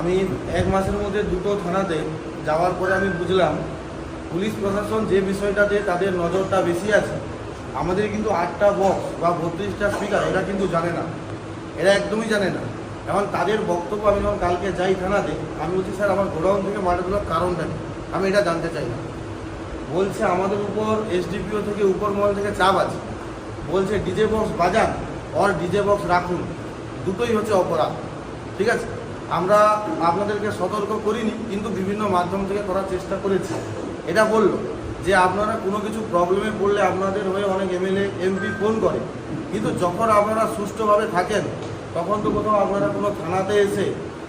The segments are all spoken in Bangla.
আমি এক মাসের মধ্যে দুটো থানাতে যাওয়ার পরে আমি বুঝলাম পুলিশ প্রশাসন যে বিষয়টাতে তাদের নজরটা বেশি আছে, আমাদের কিন্তু আটটা বক্স বা বত্রিশটা স্পিকার এরা কিন্তু জানে না। এরা একদমই জানে না। এখন তাদের বক্তব্য আমি যখন কালকে যাই থানাতে, আমি বলছি, স্যার, আমার গোডাউন থেকে মার্ডারগুলোর কারণটা কি? আমি এটা জানতে চাই না। বলছে, আমাদের উপর এসডিপিও থেকে উপর মহল থেকে চাপ আছে। বলছে, ডিজে বক্স বাজান অর ডিজে বক্স রাখুন। দুটোই হচ্ছে অপরাধ। ঠিক আছে? আমরা আপনাদেরকে সতর্ক করিনি, কিন্তু বিভিন্ন মাধ্যম থেকে করার চেষ্টা করেছি। এটা বলল যে আপনারা কোনো কিছু প্রবলেমে পড়লে আপনাদের হয়ে অনেক এমএলএ এমপি ফোন করে। কিন্তু যখন আপনারা সুষ্ঠুভাবে থাকেন, তখন তো কোথাও আপনারা কোনো থানাতে এসে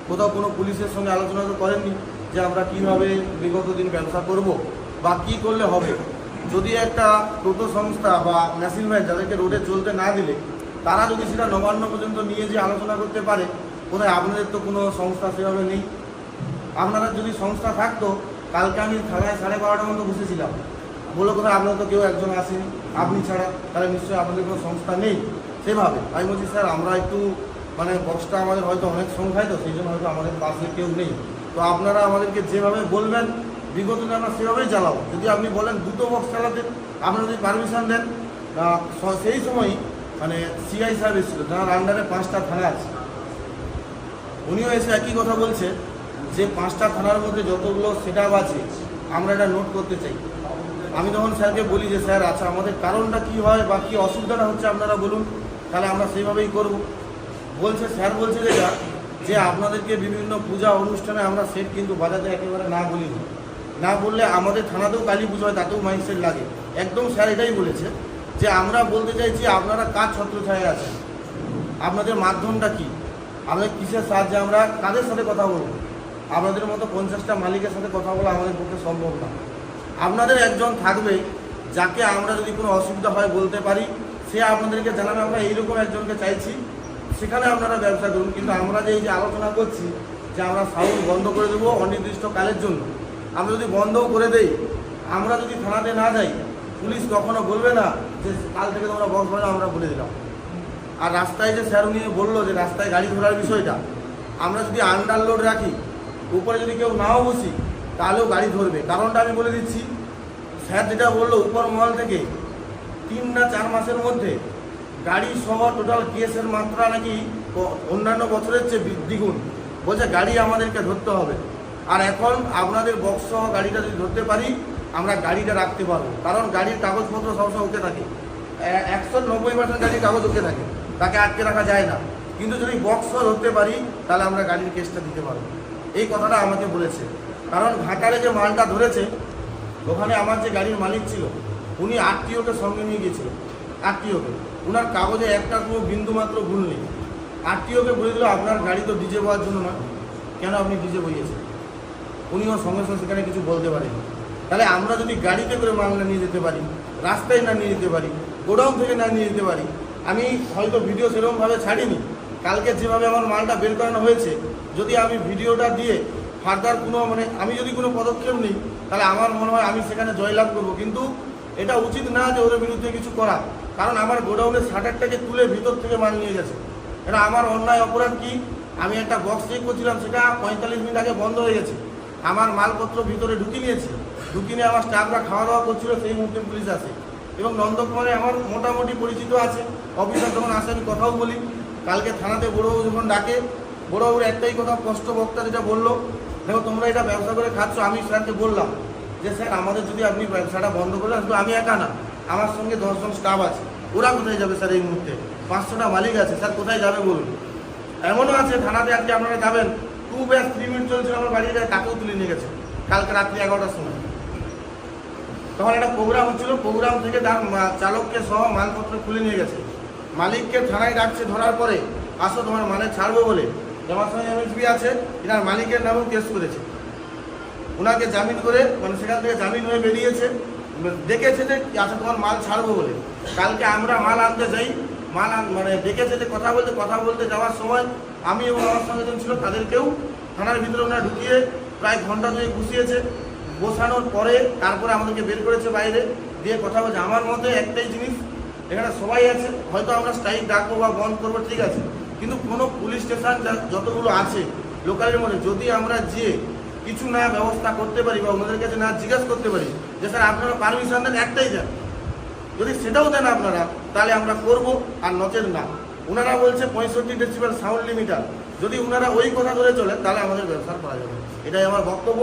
কোথাও কোনো পুলিশের সঙ্গে আলোচনা তো করেননি যে আমরা কীভাবে বিগত দিন ব্যবসা করব বা কী করলে হবে। যদি একটা টোটো সংস্থা বা ভ্যান যাদেরকে রোডে চলতে না দিলে, তারা যদি সেটা নবান্ন পর্যন্ত নিয়ে যে আলোচনা করতে পারে কোথায় আপনাদের তো কোনো সংস্থা সেভাবে নেই। আপনারা যদি সংস্থা থাকতো, কালকে আমি থানায় সাড়ে বারোটার মতো বসেছিলাম। বলে কোথায় আপনার তো কেউ একজন আসেনি, আপনি ছাড়া। তাহলে নিশ্চয়ই আপনাদের কোনো সংস্থা নেই। সেভাবে। আমি বলছি, স্যার, আমরা একটু মানে বক্সটা আমাদের হয়তো অনেক সংখ্যায় তো, সেই জন্য হয়তো আমাদের পাশে কেউ নেই। তো আপনারা আমাদেরকে যেভাবে বলবেন বিগত দিনে আমরা সেভাবেই চালাবো। যদি আপনি বলেন দুটো বক্স চালাতে, আপনারা যদি পারমিশন দেন সেই সময়ই মানে সিআই সাহেব এসেছিল, যার আন্ডারে পাঁচটা থানা আছে। উনিও এসে একই কথা বলছে যে পাঁচটা থানার মধ্যে যতগুলো সেট আছে, আমরা এটা নোট করতে চাই। আমি তখন স্যারকে বলি যে, স্যার আচ্ছা আমাদের কারণটা কি হয় বা কী অসুবিধাটা হচ্ছে আপনারা বলুন, তাহলে আমরা সেইভাবেই করব। বলছে, স্যার বলছে যেটা যে আপনাদেরকে বিভিন্ন পূজা অনুষ্ঠানে আমরা সেট কিন্তু বাজাতে একেবারে না বলি না। বললে আমাদের থানাতেও কালী পুজো হয়, তাতেও মাইক সেট লাগে। একদম স্যার এটাই বলেছে যে, আমরা বলতে চাইছি আপনারা কাজ ছত্রছায়া আছেন? আপনাদের মাধ্যমটা কি? আমাদের কিসের সাহায্যে আমরা কাদের সাথে কথা বলব? আপনাদের মতো পঞ্চাশটা মালিকের সাথে কথা বলা আমাদের পক্ষে সম্ভব না। আপনাদের একজন থাকবে যাকে আমরা যদি কোনো অসুবিধা হয় বলতে পারি, সে আপনাদেরকে জানাবে, আমরা এইরকম একজনকে চাইছি। সেখানে আপনারা ব্যবসা করুন, কিন্তু আমরা যে এই যে আলোচনা করছি, যে আমরা সাউন্ড বন্ধ করে দেবো অনির্দিষ্ট কালের জন্য। আমরা যদি বন্ধও করে দেই, আমরা যদি থানাতে না যাই, পুলিশ কখনো বলবে না যে কাল থেকে তোমরা বক্স বাজাও আমরা বলে দিলাম। আর রাস্তায় যে স্যার উনি বলল যে রাস্তায় গাড়ি ঘোরার বিষয়টা, আমরা যদি আন্ডারলোড রাখি, উপরে যদি কেউ নাও বসি, তাহলেও গাড়ি ধরবে। কারণটা আমি বলে দিচ্ছি, স্যার যেটা বলল উপর মহল থেকে, তিন না চার মাসের মধ্যে গাড়ি সহ টোটাল কেসের মাত্রা নাকি অন্যান্য বছরের চেয়ে দ্বিগুণ। বলছে, গাড়ি আমাদেরকে ধরতে হবে। আর এখন আপনাদের বক্স সহ গাড়িটা যদি ধরতে পারি, আমরা গাড়িটা রাখতে পারব। কারণ গাড়ির কাগজপত্র সবসময় ওকে থাকে। একশো নব্বই পার্সেন্ট গাড়ির কাগজ উঠে থাকে। তাকে আটকে রাখা যায় না। কিন্তু যদি বক্স সহ ধরতে পারি, তাহলে আমরা গাড়ির কেসটা দিতে পারব। এই কথাটা আমাকে বলেছে। কারণ ঘাটালে যে মালটা ধরেছে, ওখানে আমার যে গাড়ির মালিক ছিল, উনি আত্মীয়কে সঙ্গে নিয়ে গিয়েছিল। আত্মীয়কে ওনার কাগজে একটা কোনো বিন্দু মাত্র ভুল নেই। আত্মীয়কে বলে দিল, আপনার গাড়ি তো ডিজে বওয়ার জন্য না কেন আপনি ডিজে বইয়েছেন? উনিও সঙ্গে সঙ্গে সেখানে কিছু বলতে পারেন। তাহলে আমরা যদি গাড়িতে করে মাল না নিয়ে যেতে পারি, রাস্তায় না নিয়ে যেতে পারি, গোডাউন থেকে না নিয়ে যেতে পারি আমি হয়তো ভিডিও সেরকমভাবে ছাড়িনি। কালকে যেভাবে আমার মালটা বের করানো হয়েছে, যদি আমি ভিডিওটা দিয়ে ফার্দার কোনো মানে আমি যদি কোনো পদক্ষেপ নিই, তাহলে আমার মনে হয় আমি সেখানে জয়লাভ করব। কিন্তু এটা উচিত না যে ওদের বিরুদ্ধে কিছু করা। কারণ আমার গোডাউনের শাটারটাকে তুলে ভিতর থেকে মাল নিয়ে গেছে। এটা আমার অন্যায় অপরাধ কি? আমি একটা বক্স চেক করছিলাম, সেটা পঁয়তাল্লিশ মিনিট আগে বন্ধ হয়ে গেছে। আমার মালপত্র ভিতরে ঢুকিয়ে নিয়েছে। ঢুকিয়ে নিয়ে আমার স্টাফরা খাওয়া দাওয়া করছিল, সেই মুহূর্তে পুলিশ আসে। এবং নন্দকুমারে আমার মোটামুটি পরিচিত আছে। অফিসার যখন আসে আমি কথাও বলি। কালকে থানাতে বড়োবাবু যখন ডাকে বড়োবাবুর একটাই কথা কষ্ট বক্তা যেটা বলল দেখো তোমরা এটা ব্যবসা করে খাচ্ছ। আমি স্যারকে বললাম যে স্যার আমাদের যদি আপনি ব্যবসাটা বন্ধ করে দেন, আমি একা না। আমার সঙ্গে দশজন স্টাফ আছে। ওরা কোথায় যাবে স্যার এই মুহূর্তে? পাঁচশোটা মালিক আছে। স্যার কোথায় যাবে বলুন? এমনও আছে থানাতে আজকে আপনারা যাবেন। টু ব্যাস থ্রি মিনিট চলছিল আমার বাড়িতে তাকেও তুলে নিয়ে গেছে। কালকে রাত্রি এগারোটার সময়। তখন একটা প্রোগ্রাম হচ্ছিল প্রোগ্রাম থেকে তার চালককে সহ মালপত্র খুলে নিয়ে গেছে। মালিককে থানায় ডাকছে, ধরার পরে, আসো তোমার মানে ছাড়বো বলে। আমার সঙ্গে এমএসবি আছে, এনার মালিকের নামেও কেস করেছে। ওনাকে জামিন করে মানে সেখান থেকে জামিন হয়ে বেরিয়েছে। দেখেছে যে আচ্ছা তোমার মাল ছাড়বো বলে। কালকে আমরা মাল আনতে যাই, মাল মানে দেখেছে যে কথা বলতে কথা বলতে যাওয়ার সময় আমি এবং আমার সঙ্গে ছিল, তাদেরকেও থানার ভিতরে ওনারা ঢুকিয়ে প্রায় ঘণ্টা দুই বসিয়েছে। বসানোর পরে তারপরে আমাদেরকে বের করেছে বাইরে। দিয়ে কথা বলছে, আমার মতে একটাই জিনিস, এখানে সবাই আছে, হয়তো আমরা স্ট্রাইক ডাকবো বা বন্ধ করব, ঠিক আছে। কিন্তু কোনো পুলিশ স্টেশন যতগুলো আছে লোকালের মধ্যে, যদি আমরা যে কিছু না ব্যবস্থা করতে পারি বা ওনাদের কাছে না জিজ্ঞাসা করতে পারি, যে স্যার আপনারা পারমিশন দেন, একটাই যান যদি সেটাও দেন আপনারা, তাহলে আমরা করব, আর নচেত না। ওনারা বলছে পঁয়ষট্টি ডেসিবেল সাউন্ড লিমিটার যদি ওনারা ওই কথা ধরে চলেন, তাহলে আমাদের ব্যবসা করা যাবে। এটাই আমার বক্তব্য।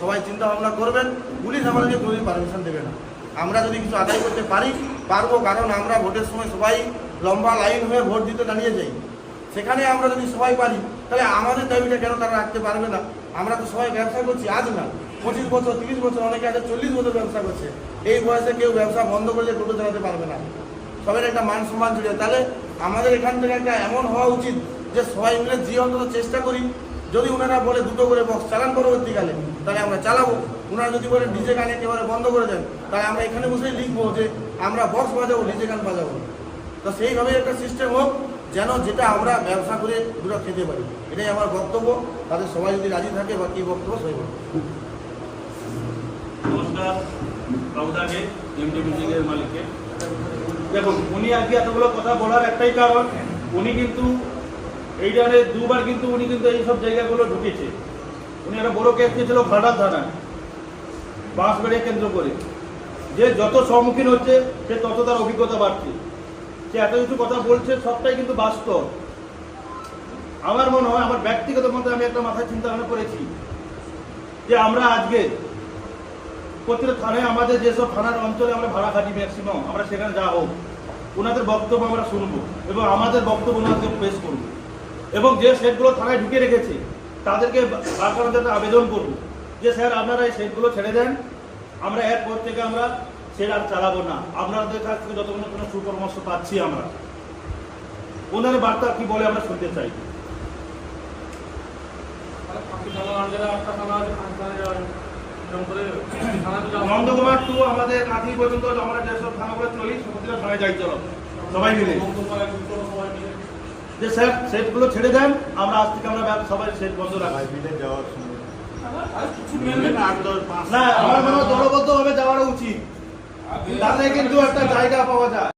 সবাই চিন্তা ভাবনা করবেন। পুলিশ আমাদেরকে কোনোদিন পারমিশন দেবে না। আমরা যদি কিছু আদায় করতে পারি, পারব। কারণ আমরা ভোটের সময় সবাই লম্বা লাইন হয়ে ভোট দিতে দাঁড়িয়ে যাই। সেখানে আমরা যদি সবাই পারি, তাহলে আমাদের দাবিটা কেন তারা রাখতে পারবে না? আমরা তো সবাই ব্যবসা করছি, আজ না। পঁচিশ বছর, তিরিশ বছর, অনেকে আছে, চল্লিশ বছর ব্যবসা করছে। এই বয়সে কেউ ব্যবসা বন্ধ করে দিয়ে টোটো চালাতে পারবে না। সবাই একটা মান সম্মান জুড়ে তাহলে আমাদের এখান থেকে একটা এমন হওয়া উচিত যে সবাই মিলে যে অন্তত চেষ্টা করি, যদি ওনারা বলে দুটো করে বক্স চালান পরবর্তীকালে, তাহলে আমরা চালাবো। ওনারা যদি বলে ডিজে গান একেবারে বন্ধ করে দেন, তাহলে আমরা এখানে বসেই লিখব যে আমরা বক্স বাজাবো ডিজে গান বাজাবো। তো সেইভাবে একটা সিস্টেম হোক, যেন যেটা আমরা ব্যবসা করে দুটো খেতে পারি। এটাই আমার বক্তব্য। তাদের সবাই যদি রাজি থাকে বা কী বক্তব্য সেই বক্তব্য মালিককে। দেখুন, উনি আজকে এতগুলো কথা বলার একটাই কারণ, উনি কিন্তু এই ধরনের দুবার কিন্তু উনি কিন্তু এই সব জায়গাগুলো ঢুকেছে। উনি একটা বড় কেস দিয়েছিল ঘাটাল থানায়। বাঁশবাড়িয়া কেন্দ্র করে। যে যত সম্মুখীন হচ্ছে, সে তত তার অভিজ্ঞতা বাড়ছে। সে এত কিছু কথা বলছে, সবটাই কিন্তু বাস্তব। আমার মনে হয়, আমার ব্যক্তিগত মতে আমি একটা মাথায় চিন্তা ভাবনা করেছি যে আমরা আজকে প্রতিটা থানায় আমাদের যেসব থানার অঞ্চলে আমরা ভাড়া খাটি ম্যাক্সিমাম আমরা সেখানে যা হোক, ওনাদের বক্তব্য আমরা শুনব এবং আমাদের বক্তব্য ওনাদেরকে পেশ করব। এবং যে সেটগুলো থানায় ঢুকে রেখেছে, তাদেরকে বার করার জন্য আবেদন করব। যে স্যার, আপনারা এই সেটগুলো ছেড়ে দেন, আমরা এরপর থেকে আমরা সেট আর চালাবো না। আপনাদের কাছ থেকে যতক্ষণ কোনো সুপরামর্শ পাচ্ছি আমরা। ওনাদের বার্তা কি বলে আমরা শুনতে চাই। নন্দকুমার টু, আমাদের কাঁথি পর্যন্ত আমরা যেসব থানাগুলো চলি সমুদ্র থানায় যাই চলো। সবাই মিলে। যে স্যার সেটগুলো ছেড়ে দেন আমরা আজ থেকে আমরা সবাই সেট বন্ধ রাখি না আমার মনে হয় দলবদ্ধ ভাবে যাওয়াটা উচিত। তাতে কিন্তু একটা জায়গা পাওয়া যায়।